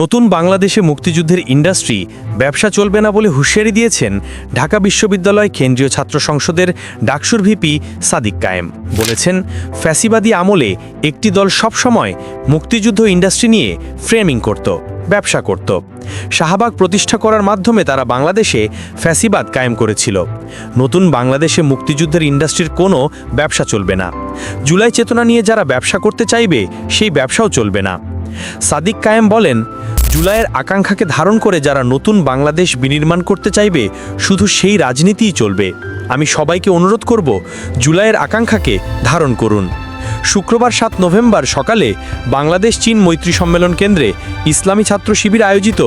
নতুন বাংলাদেশে মুক্তিযুদ্ধের ইন্ডাস্ট্রি, ব্যবসা চলবে না বলে হুঁশিয়ারি দিয়েছেন ঢাকা বিশ্ববিদ্যালয় কেন্দ্রীয় ছাত্র সংসদের ডাকসুর ভিপি সাদিক কায়েম। বলেছেন, ফ্যাসিবাদী আমলে একটি দল সবসময় মুক্তিযুদ্ধ ইন্ডাস্ট্রি নিয়ে ফ্রেমিং করত, ব্যবসা করত। শাহবাগ প্রতিষ্ঠা করার মাধ্যমে তারা বাংলাদেশে ফ্যাসিবাদ কায়েম করেছিল। নতুন বাংলাদেশে মুক্তিযুদ্ধের ইন্ডাস্ট্রির কোনো ব্যবসা চলবে না। জুলাই চেতনা নিয়ে যারা ব্যবসা করতে চাইবে, সেই ব্যবসাও চলবে না। সাদিক কায়েম বলেন জুলাইয়ের আকাঙ্ক্ষাকে ধারণ করে যারা নতুন বাংলাদেশ বিনির্মাণ করতে চাইবে, শুধু সেই রাজনীতিই চলবে। আমি সবাইকে অনুরোধ করব, জুলাইয়ের আকাঙ্ক্ষাকে ধারণ করুন। শুক্রবার সাত নভেম্বর সকালে বাংলাদেশ চীন মৈত্রী সম্মেলন কেন্দ্রে ইসলামী ছাত্র শিবির আয়োজিত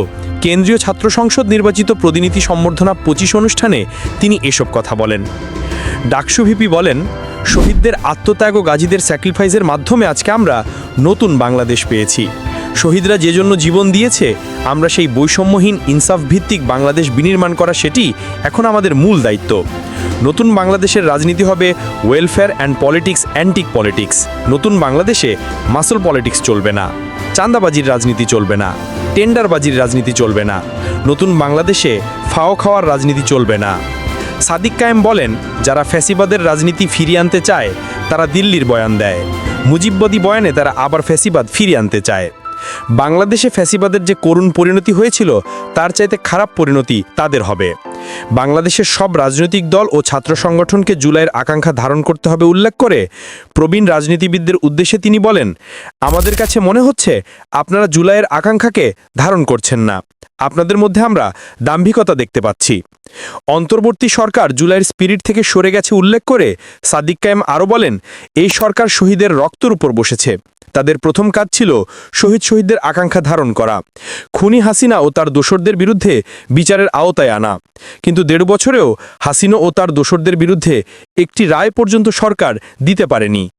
কেন্দ্রীয় ছাত্র সংসদ নির্বাচিত প্রতিনিধি সম্বর্ধনা পঁচিশ অনুষ্ঠানে তিনি এসব কথা বলেন। ডাকসু ভিপি বলেন, শহীদদের আত্মত্যাগ ও গাজীদের স্যাক্রিফাইসের মাধ্যমে আজকে আমরা নতুন বাংলাদেশ পেয়েছি। শহীদরা যে জন্য জীবন দিয়েছে, আমরা সেই বৈষম্যহীন ইনসাফ ভিত্তিক বাংলাদেশ বিনির্মাণ করা সেটি এখন আমাদের মূল দায়িত্ব। নতুন বাংলাদেশের রাজনীতি হবে welfare and politics antique politics নতুন বাংলাদেশে মাসল পলিটিক্স চলবে না, চাঁদাবাজির রাজনীতি চলবে না টেন্ডারবাজির রাজনীতি চলবে না, নতুন বাংলাদেশে ফাও খাওয়ার রাজনীতি চলবে না। সাদিক কায়েম বলেন, যারা ফ্যাসিবাদের রাজনীতি ফিরিয়ে আনতে চায়, তারা দিল্লির বয়ান দেয়। মুজিববাদী বয়ানে তারা আবার ফ্যাসিবাদ ফিরিয়ে আনতে চায়। বাংলাদেশে ফ্যাসিবাদের যে করুণ পরিণতি হয়েছিল, তার চাইতে খারাপ পরিণতি তাদের হবে। বাংলাদেশের সব রাজনৈতিক দল ও ছাত্র সংগঠনকে জুলাইয়ের আকাঙ্ক্ষা ধারণ করতে হবে উল্লেখ করে প্রবীণ রাজনীতিবিদদের উদ্দেশ্যে তিনি বলেন, আমাদের কাছে মনে হচ্ছে আপনারা জুলাইয়ের আকাঙ্ক্ষাকে ধারণ করছেন না। আপনাদের মধ্যে আমরা দাম্ভিকতা দেখতে পাচ্ছি। অন্তর্বর্তী সরকার জুলাইয়ের স্পিরিট থেকে সরে গেছে উল্লেখ করে সাদিক কায়েম আরও বলেন, এই সরকার শহীদের রক্তের উপর বসেছে। তাদের প্রথম কাজ ছিল শহীদ শহীদদের আকাঙ্ক্ষা ধারণ করা। খুনি হাসিনা ও তার দোসরদের বিরুদ্ধে বিচারের আওতায় আনা। কিন্তু দেড় বছরেও হাসিনা ও তার দোসরদের বিরুদ্ধে একটি রায় পর্যন্ত সরকার দিতে পারেনি।